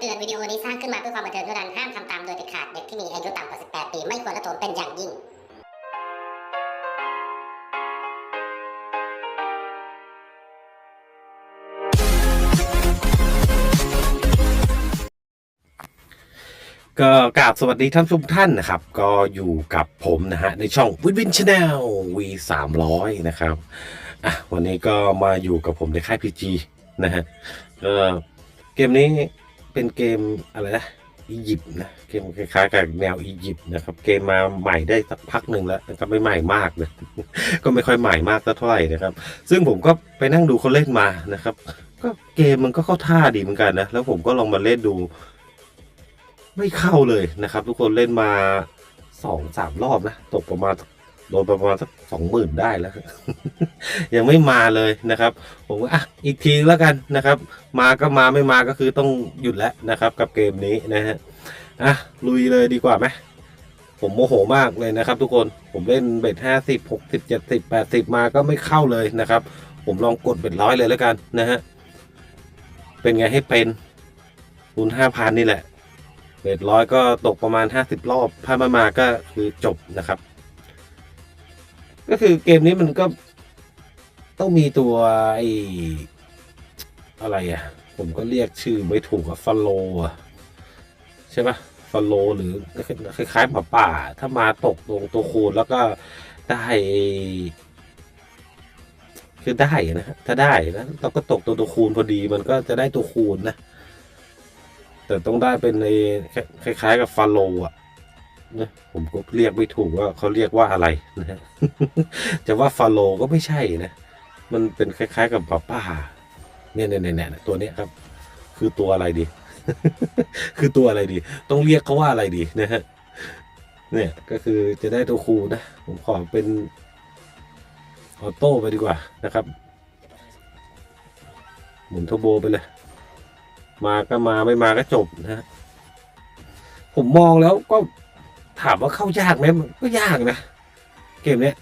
ำเตือนวิดีโอนี้สร้างขึ้นมาเพื่อความบันเทิงเท่านั้น ห้ามทำตามโดยเด็ดขาด เด็กที่มีอายุต่ำกว่า 18 ปี ไม่ควรรับชมเป็นอย่างยิ่ง ก็กราบสวัสดีท่านผู้ชมท่านนะครับ ก็อยู่กับผมนะฮะ ในช่องวินวินชาแนล V 3 0 0นะครับอะวันนี้ก็มาอยู่กับผมในค่าย PG นะฮะก็เกมนี้ เป็นเกมอะไรนะอียิปต์นะเกมคล้ายๆกับแนวอียิปต์นะครับ เกมมาใหม่ได้สักพักหนึ่งแล้วก็ไม่ใหม่มากเลยก็ไม่ค่อยใหม่มากสักเท่าไหร่นะครับ ซึ่งผมก็ไปนั่งดูเขาเล่นมานะครับ ก็เกมมันก็เข้าท่าดีเหมือนกันนะแล้วผมก็ลองมาเล่นดู ไม่เข้าเลยนะครับ ทุกคนเล่นมาสองสามรอบนะตกประมาณ โดนประมาณสักสองหมื่นได้แล้ว ยังไม่มาเลยนะครับ ผมก็อะอีกทีแล้วกันนะครับ มาก็มาไม่มาก็คือต้องหยุดแล้วนะครับ กับเกมนี้นะฮะอะลุยเลยดีกว่าไหมผมโมโหมากเลยนะครับ ทุกคนผมเล่นเบ็ดห้าสิบหกสิบเจ็ดสิบแปดสิบมาก็ไม่เข้าเลยนะครับ ผมลองกดเบ็ดร้อยเลยแล้วกันนะฮะเป็นไงให้เป็นคูณห้าพันนี่แหละเบ็ดร้อยก็ตกประมาณห้าสิบรอบถ้ามามาก็คือจบนะครับ ก็คือเกมนี้มันก็ต้องมีตัวไอ้อะไรอะ ผมก็เรียกชื่อไม่ถูกอะฟาโลอะใช่ปะฟาโลหรือคล้ายๆหมาป่า ถ้ามาตกลงตัวคูณแล้วก็ได้คือได้นะฮะถ้าได้นะเราก็ตกตัวตัวคูณพอดีมันก็จะได้ตัวคูณนะ แต่ต้องได้เป็นในคล้ายๆกับฟาโลอะ นะผมก็เรียกไม่ถูกว่าเขาเรียกว่าอะไรนะฮะจะว่าฟาโลก็ไม่ใช่นะ มันเป็นคล้าย ๆ กับป้าป้าเนี่ยเนี่ยเนี่ยตัวเนี้ยครับ คือตัวอะไรดี คือตัวอะไรดี ต้องเรียกเขาว่าอะไรดีนะฮะเนี่ยก็คือจะได้ตัวครูนะ ผมขอเป็นออโต้ไปดีกว่านะครับ หมุนเทอร์โบไปเลย มาก็มาไม่มาก็จบนะฮะผมมองแล้วก็ ถามว่าเข้ายากไหมมันก็ยากนะ เกมเนี้ย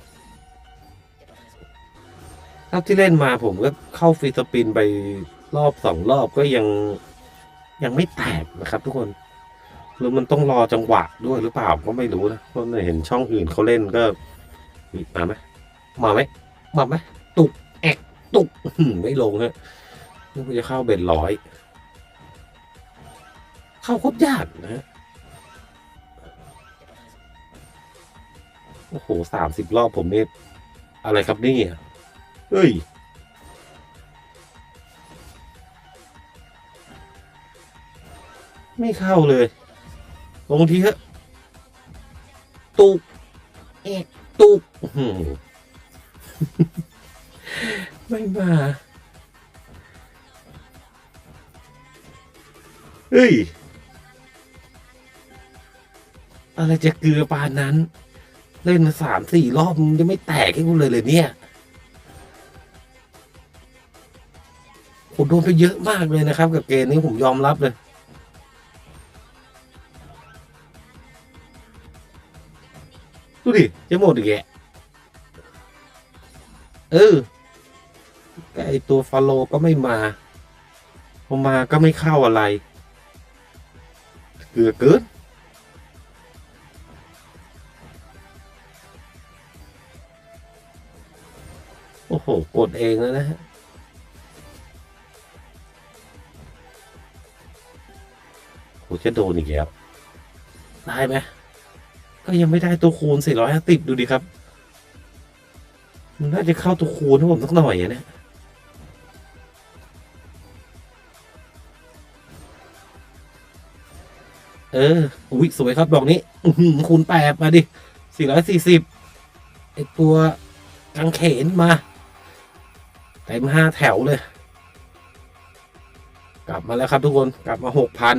เท่าที่เล่นมาผมก็เข้าฟรีสปินไปรอบสองรอบก็ยังยังไม่แตกนะครับ ทุกคนหรือมันต้องรอจังหวะด้วยหรือเปล่าก็ไม่รู้นะเพราะเห็นช่องอื่นเขาเล่นก็มีมาไหมมาไหมมาไหมตุกแอกตุกไม่ลงฮะนี่จะเข้าเบ็ดร้อย เข้าคตรยากนะ โอ้โหสามสิบรอบผมนี่อะไรครับนี่เฮ้ย ไม่เข้าเลย ลงทีเถอะตุกเอกตุกไม่มาเฮ้ย อะไรจะเกลือปานนั้น เล่นมาสามสี่รอบมันยังไม่แตกให้กูเลยเลยเนี่ยผมโดนไปเยอะมากเลยนะครับ กับเกมนี้ผมยอมรับเลยดูดิจะหมดอีกแกเออแต่ไอตัวฟาโลก็ไม่มาพอมาก็ไม่เข้าอะไร เกือเกิน โอ้โห กดเองแล้วนะฮะโหจะโดนอีกแล้วได้ไหมก็ยังไม่ได้ตัวคูณ 450 ดูดิครับ มันน่าจะเข้าตัวคูณให้ผมสักหน่อยอะเนี่ยเออ อุ้ยสวยครับดอกนี้ คูณแปดมาดิ 440ไอตัวกางเขนมา เต็มห้าแถวเลย กลับมาแล้วครับทุกคนกลับมาหกพัน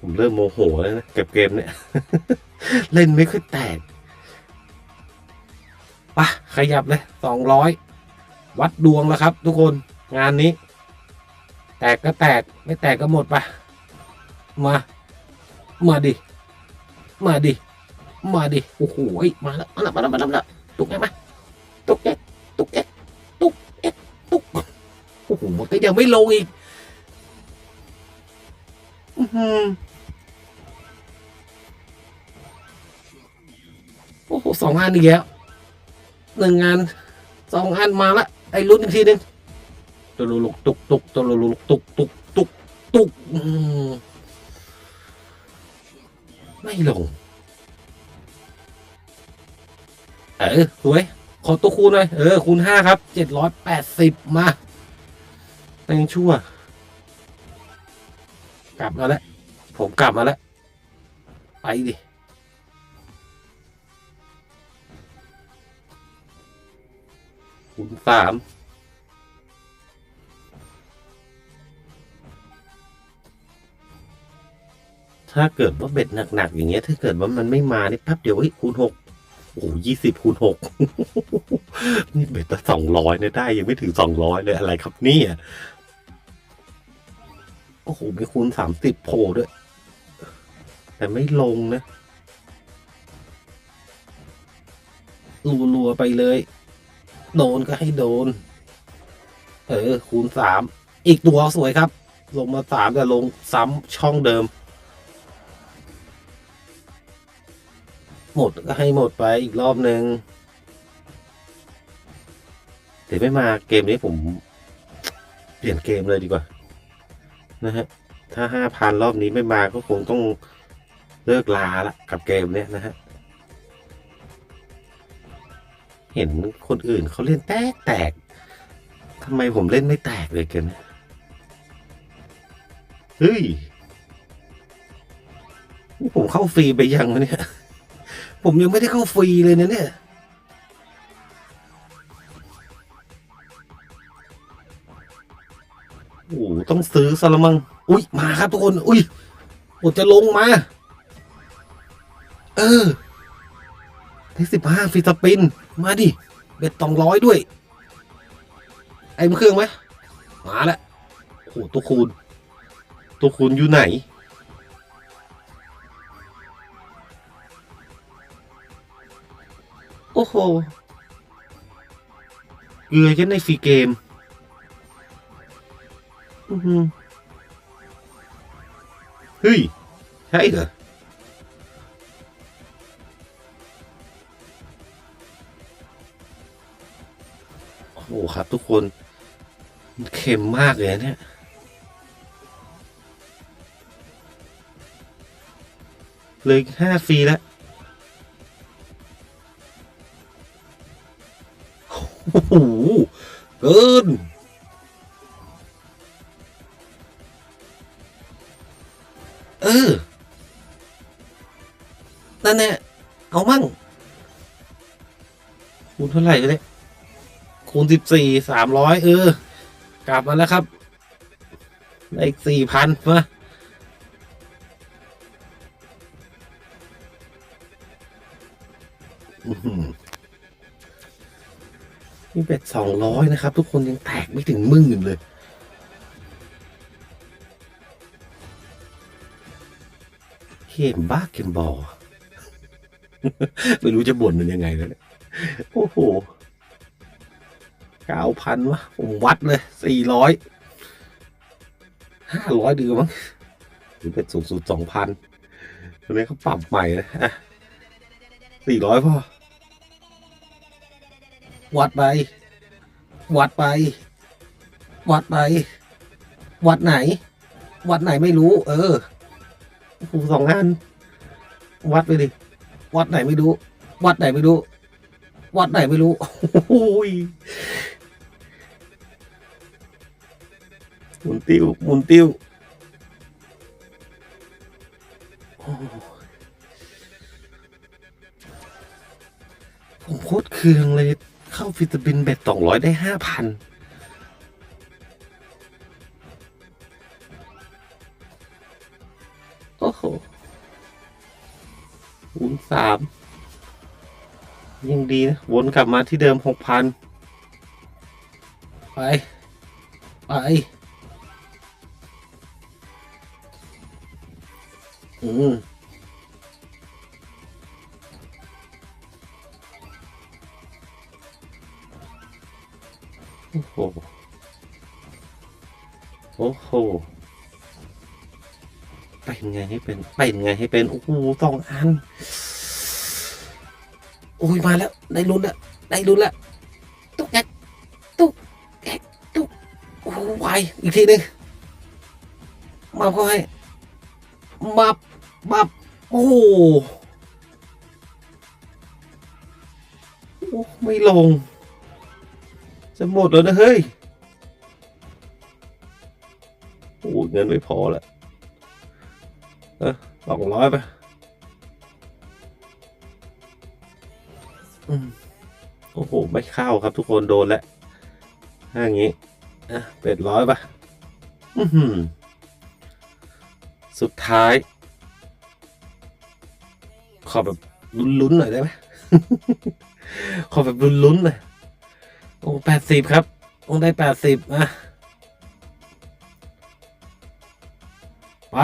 ผมเริ่มโมโหแล้วนะกับเกมเนี่ย เล่นไม่ค่อยแตกปะขยับเลยสองร้อยวัดดวงแล้วครับ ทุกคนงานนี้ แตกก็แตก ไม่แตกก็หมดปะมา มาดิ มาดิ มาดิโอ้โหมาแล้วมาแล้วมาแล้วมาแล้วมาแล้วตุกแกมาตุกแกตุกแกตุกแกหมันก็ยังไม่ลงอีกอื้อหือโอ้โหสองอันอีกแล้วหนึ่งงานสองอันมาละไอ้รุ่นอีกทีหนึ่งตุลุลุกตุกตุกตุลุลุกตุกตุกตุกตุกไม่ลง เออสวย ขอตัวคูณหน่อย เออ คูณห้าครับ เจ็ดร้อยแปดสิบมายังชั่ว กลับมาแล้ว ผมกลับมาแล้ว ไปดิคูณสามถ้าเกิดว่าเบ็ดหนักๆอย่างเงี้ย ถ้าเกิดว่ามันไม่มานี่แป๊บเดียวเฮ้ยคูณหก โอ้ยี่สิบคูณหกนี่เบ็ดตั้งสองร้อยเนี่ยได้ยังไม่ถึงสองร้อยเลยอะไรครับเนี่ย โอ้โหมีคูณสามสิบโผล่ด้วย แต่ไม่ลงนะรัวๆไปเลย โดนก็ให้โดน เออ คูณสาม อีกตัวสวยครับ ลงมาสามแต่ลงซ้ำช่องเดิม หมดก็ให้หมดไปอีกรอบหนึ่งเดี๋ยวไม่มาเกมนี้ผม เปลี่ยนเกมเลยดีกว่า นะฮะ ถ้าห้าพันรอบนี้ไม่มาก็คงต้องเลิกลาละกับเกมเนี้ยนะฮะ เห็นคนอื่นเขาเล่นแตกแตกทำไมผมเล่นไม่แตกเลยกันเฮ้ย นี่ผมเข้าฟรีไปยังวะเนี่ย ผมยังไม่ได้เข้าฟรีเลยนะเนี่ย โอ้โหต้องซื้อซะละมัง อุ้ยมาครับทุกคน อุ้ยโอดจะลงมา เออได้สิบห้าฟรีสปิน มาดิ เบ็ดตองร้อยด้วย ไอ้เครื่องไหมมาแล้วโอ้โหตัวคูณ ตัวคูณอยู่ไหน อ้โหเกลือกันในฟรีเกมอือหือเฮ้ย ใช่เหรอโอ้โหครับทุกคนเค็มมากเลยเนี่ยเลยห้าฟรีแล้ว เกินเออ นั่นแน่เอามั่ง คูณเท่าไหร่เลยคูณสิบสี่สามร้อยเออ กลับมาแล้วครับ ได้อีกสี่พันมา นี่เป็ดสองร้อยนะครับ ทุกคนยังแตกไม่ถึงหมื่นเลย เข็มบ้าเข็มบอไม่รู้จะบ่นมันยังไงแล้วเนี่ยโอ้โหเก้าพันวะผมวัดเลยสี่ร้อยห้าร้อยดีกว่ามั้งหรือเป็นสูงสุดสองพันตอนนี้เขาปรับใหม่นะสี่ร้อยพอ วัดไป วัดไป วัดไป วัดไหน วัดไหนไม่รู้ เออผูสองอันวัดไปดิ วัดไหนไม่รู้ วัดไหนไม่รู้ วัดไหนไม่รู้โอ้ยหมุนติ้วหมุนติ้วผมโคตรเคืองเลย เข้าฟิตบินเบ็ดสองร้อยได้ห้าพันโอ้โหคูณสามยังดีนะ วนกลับมาที่เดิมหกพันไป ไป อืม เป็นไงให้เป็นเป็นไงให้เป็นโอ้โหสองอันโอ้ยมาแล้วได้ลุ้นล้วได้ลุ้นล้วตุ๊กแกตุ๊กแกตุ๊กโอ้ไวอีกทีหนึ่งมาเขาให้มาบับโอ้โหโอ้ไม่ลง จะหมดแล้วนะเฮ้ยโอ้เงินไม่พอละ เออสองร้อยไปอืมโอ้โห ไม่เข้าครับทุกคนโดนแล้วถ้าอย่างนี้อะเป็ดร้อยปะอือหือสุดท้าย ขอแบบลุ้นๆหน่อยได้ไหม ขอแบบลุ้นๆหน่อย โอ้แปดสิบครับ ต้องได้แปดสิบอะ ไป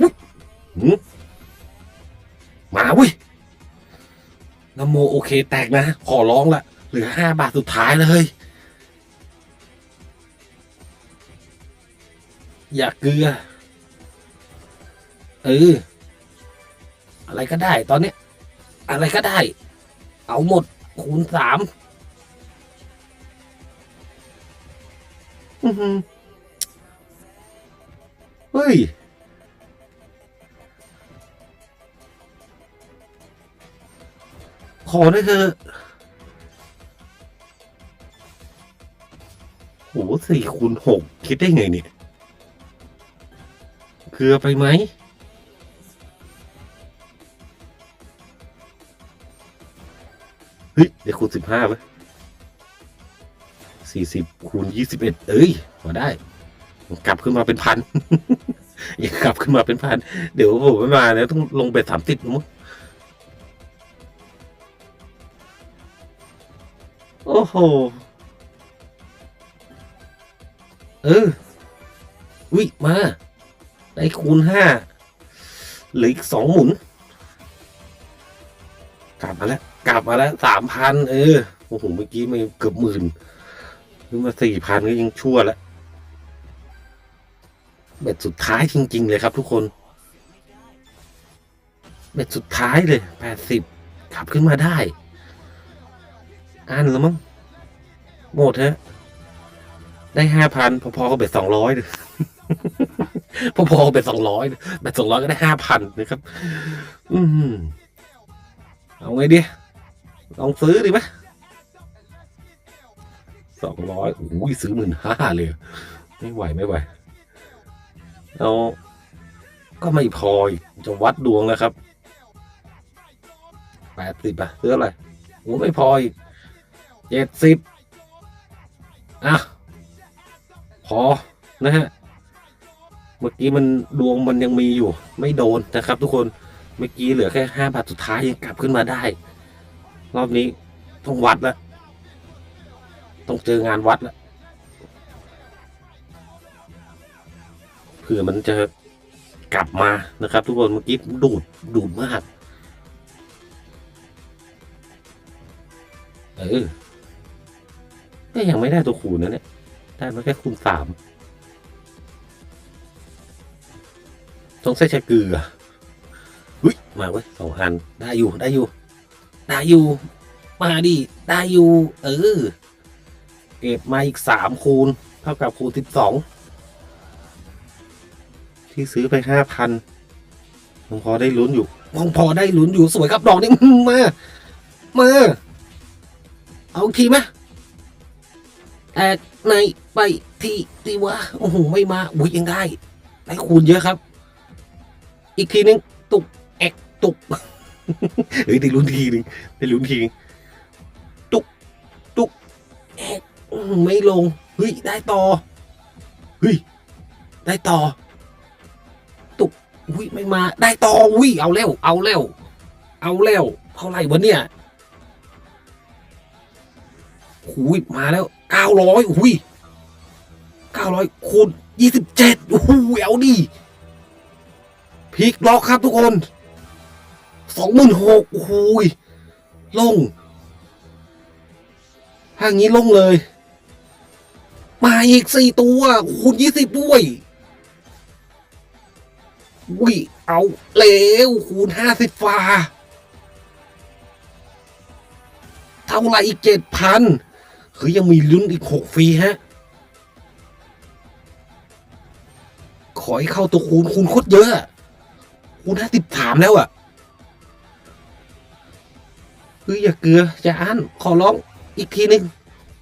อุ๊ยหื มาเว้ยนโมโอเคแตกนะ ขอร้องละเหลือห้าบาทสุดท้ายเลย อยากเกลือ เออ อะไรก็ได้ตอนนี้อะไรก็ได้ เอาหมด คูณสามอื้อหือเฮ้ย ขอได้เถอโหสี่คูณหกคิดได้ไงเนี่ยเกลือไปไหมเฮ้ยเดี๋ยวคูณสิบห้าไหมสี่สิบคูณยี่สิบเอ็ดเอ้ยมาได้ กลับขึ้นมาเป็นพัน อย่ากลับขึ้นมาเป็นพัน เดี๋ยวผมไม่มาแล้วต้องลงเบ็ดสามสิบมั้ง อ้โห เออ วิมาได้คูณห้าหลืออีกสองหมุน กลับมาแล้ว กลับมาแล้วสามพันเออ โอ้โห เมื่อกี้ไม่เกือบหมื่นขึ้นมาสี่พันก็ยังชั่วแล้วเบ็ดสุดท้ายจริง ๆ เลยครับทุกคน เบ็ดสุดท้ายเลยแปดสิบขับขึ้นมาได้ อันแล้วมั้ง หมดฮะ ได้ห้าพันพอๆกับเบ็ดสองร้อยพอๆกับเบ็ดสองร้อยเบ็ดสองร้อยก็ได้ห้าพันนะครับ อืมเอาไงดีลองซื้อดีไหมสองร้อยอุ้ยซื้อหมื่นห้าเลย ไม่ไหวไม่ไหวเอาก็ไม่พออีกจะวัดดวงแล้วครับแปดสิบอะซื้ออะไรโอ้ไม่พออีกเจ็ดสิบ อะพอนะฮะ เมื่อกี้มันดวงมันยังมีอยู่ ไม่โดนนะครับ ทุกคน เมื่อกี้เหลือแค่ห้าบาทสุดท้ายยังกลับขึ้นมาได้ รอบนี้ต้องวัดแล้วต้องเจองานวัดแล้วเผื่อมันจะกลับมานะครับ ทุกคนเมื่อกี้ดูดดูดมาก เออ ก็ยังไม่ได้ตัวคูณนะเนี่ย ได้มาแค่คูณสามต้องใส่ใช้เกลืออุ้ยมาเว้ยสองอันได้อยู่ได้อยู่ ได้อยู่ มาดิได้อยู่ เออ เก็บมาอีกสามคูณ เท่ากับคูณสิบสองที่ซื้อไปห้าพันยังพอได้ลุ้นอยู่ยังพอได้ลุ้นอยู่สวยครับดอกนี้มา มา เอาทีไหม แอกในไปที่ที่วะโอ้โหไม่มาอุ้ยยังได้ได้คูณเยอะครับ อีกทีนึงตุกแอกตุกเฮ้ยได้ลุ้นทีนึงได้ลุ้นทีนึงตุกตุกแอกไม่ลงเฮ้ยได้ต่อเฮ้ยได้ต่อ ตุกอุ้ยไม่มา ได้ต่ออุ้ยเอาเร็วเอาเร็วเอาเร็วเท่าไหร่วะเนี่ยอุ้ยมาแล้ว เก้าร้อยอุ้ยเก้าร้อยคูณยี่สิบเจ็ดโอ้เอาดิพลิกล็อกครับทุกคนสองหมื่นหกโอ้โหลงถ้างี้ลงเลย มาอีกสี่ตัวคูณยี่สิบด้วยวิเอาเร็วคูณห้าสิบฟาเท่าไหรอีกเจ็ดพัน คือยังมีลุ้นอีกหกฟรีฮะ ขอให้เข้าตัวคูณคูณโคตรเยอะ คูณห้าสิบสามแล้วอะเฮ้ยอย่าเกลืออย่าอั้นขอร้องอีกทีนึง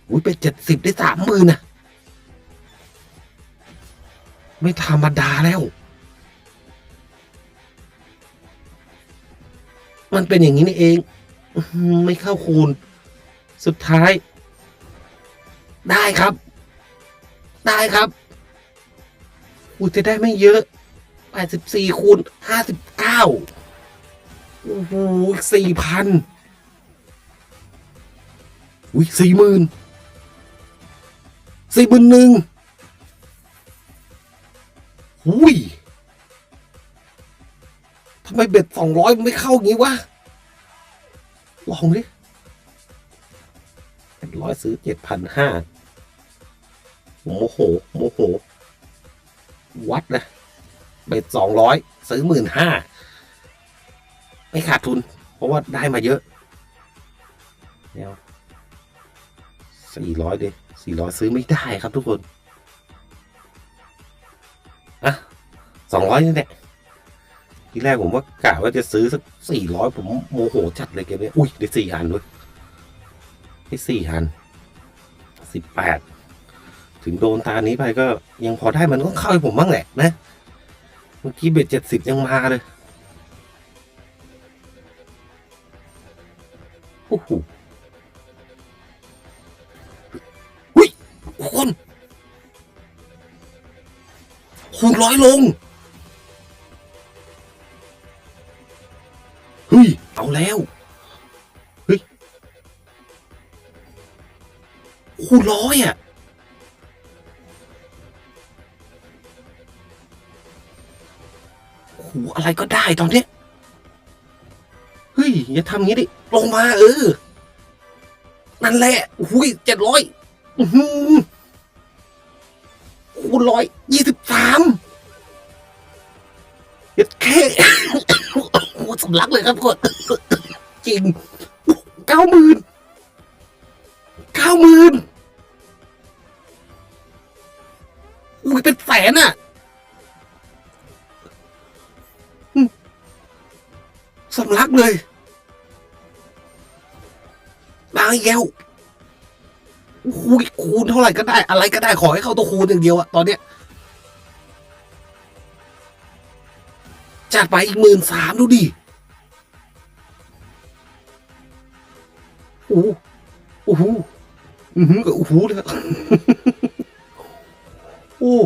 อุ้ยไปเจ็ดสิบได้สามหมื่นนะไม่ธรรมดาแล้ว มันเป็นอย่างนี้นี่เอง ไม่เข้าคูณ สุดท้าย ได้ครับ ได้ครับอูจะได้ไม่เยอะ84คูณ59โอ้โหสี่พันอุ้ยสี่หมื่นสี่หมื่นหนึ่งหุยทำไมเบ็ดสองร้อยไม่เข้าอย่างนี้วะ ลองดิ เจ็ดร้อยซื้อเจ็ดพันห้าโมโหโมโห วัดนะเบ็ดสองร้อยซื้อหมื่นห้าไม่ขาดทุน เพราะว่าได้มาเยอะเดี๋ยวสี่ร้อยดิสี่ร้อยซื้อไม่ได้ครับทุกคนอะสองร้อยนี่แหละทีแรกผมว่ากะว่าจะซื้อสักสี่ร้อยผมโมโหจัดเลยเกมนี้อุ้ยได้สี่อันด้วย ได้สี่อันสิบแปดถึงโดนตานี้ไปก็ยังพอได้มันก็เข้าให้ผมบ้างแหละนะ เมื่อกี้เบ็ดเจ็ดสิบยังมาเลยโอ้โหอุ้ยคนคูณร้อยลง เฮ้ย เอาแล้ว คูณร้อยอะโอ้โหอะไรก็ได้ตอนเนี้ยเฮ้ยอย่าทำงี้ดิ ลงมาเออ นั่นแหละหุยเจ็ดร้อยคูณร้อยยี่สิบสามเย็ดแค่โอ้สำลักเลยครับกดจริงเก้าหมื่นเก้าหมื่น อุ้ยเป็นแสนอะสำลักเลยมาอีกแล้วโอ้โหคูณเท่าไหร่ก็ได้ อะไรก็ได้ขอให้เข้าตัวคูณอย่างเดียวอะตอนเนี้ยจัดไปอีกหมื่นสามดูดิโอ้โหโอ้โหอือหือกับโอ้โหเลยโอ้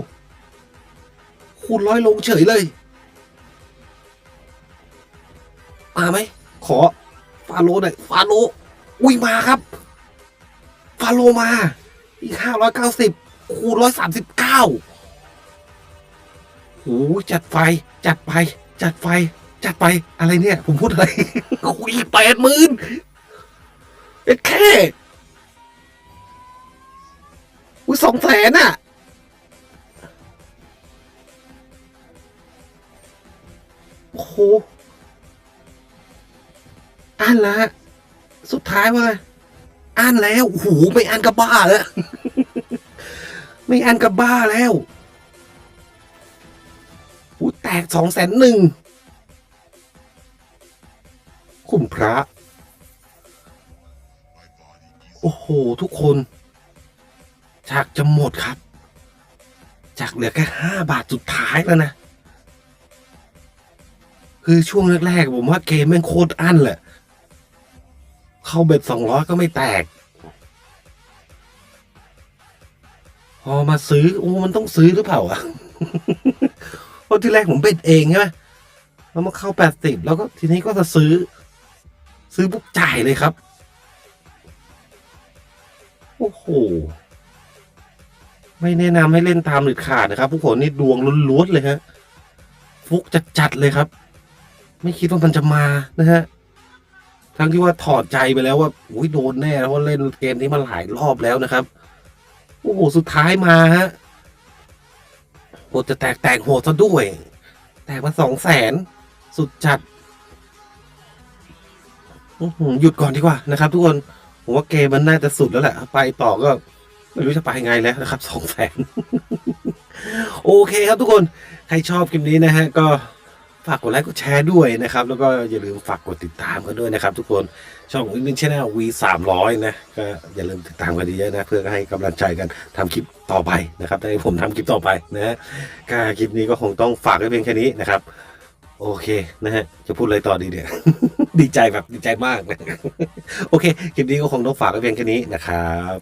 คูณร้อยลงเฉยเลย มาไหม ขอ ฟาโลหน่อย ฟาโล อุ้ยมาครับ ฟาโลมา อีกห้าร้อยเก้าสิบคูณร้อยสามสิบเก้าโอ้จัดไฟ จัดไป จัดไฟ จัดไป อะไรเนี่ย ผมพูดอะไรคุยแปดหมื่นเอ็ดแค่อุ้ยสองแสนอะ โอ้โหอ่านละสุดท้ายว่าอ่านแล้วโอ้โหไม่อ่านกับบ้าแล้ว ไม่อ่านกับบ้าแล้วอูแตกสองแสนหนึ่งคุณพระ โอ้โห ทุกคนจากจะหมดครับ จากเหลือแค่ห้าบาทสุดท้ายแล้วนะ คือช่วงแรกๆผมว่าเกมแม่งโคตรอั้นแหละ เข้าเบ็ดสองร้อยก็ไม่แตก พอมาซื้อ โอ้ มันต้องซื้อหรือเปล่าอะเพราะที่แรกผมเบ็ดเองใช่ไหมแล้วมาเข้าแปดสิบแล้วก็ทีนี้ก็จะซื้อ ซื้อปุ๊บจ่ายเลยครับ โอ้โห ไม่แนะนำให้เล่นตามหรือขาดนะครับ ผู้คนนี่ดวงล้วนๆเลยฮะ ฟุกจัดๆเลยครับ ไม่คิดว่ามันจะมานะฮะ ทั้งที่ว่าถอดใจไปแล้วว่าอุ้ยโดนแน่เพราะว่าเล่นเกมนี้มาหลายรอบแล้วนะครับ โอ้โห สุดท้ายมาฮะโหจะแตกแตกโหดซะด้วย แตกมาสองแสนสุดจัดอื้อหือหยุดก่อนดีกว่านะครับ ทุกคนผมว่าเกมมันน่าจะสุดแล้วแหละ ไปต่อก็ไม่รู้จะไปไงแล้วนะครับสองแสนโอเคครับทุกคน ใครชอบคลิปนี้นะฮะก็ ฝากกดไลค์กดแชร์ด้วยนะครับ แล้วก็อย่าลืมฝากกดติดตามกันด้วยนะครับ ทุกคนช่องวินวินชแนลวีสามร้อยนะก็อย่าลืมติดตามกันเยอะๆนะ เพื่อให้กำลังใจกันทำคลิปต่อไปนะครับให้ผมทำคลิปต่อไปนะฮะคลิปนี้ก็คงต้องฝากไว้เพียงแค่นี้นะครับ โอเคนะฮะจะพูดอะไรต่อดีเนี่ยดีใจแบบดีใจมากนะโอเคคลิปนี้ก็คงต้องฝากไว้เพียงแค่นี้นะครับ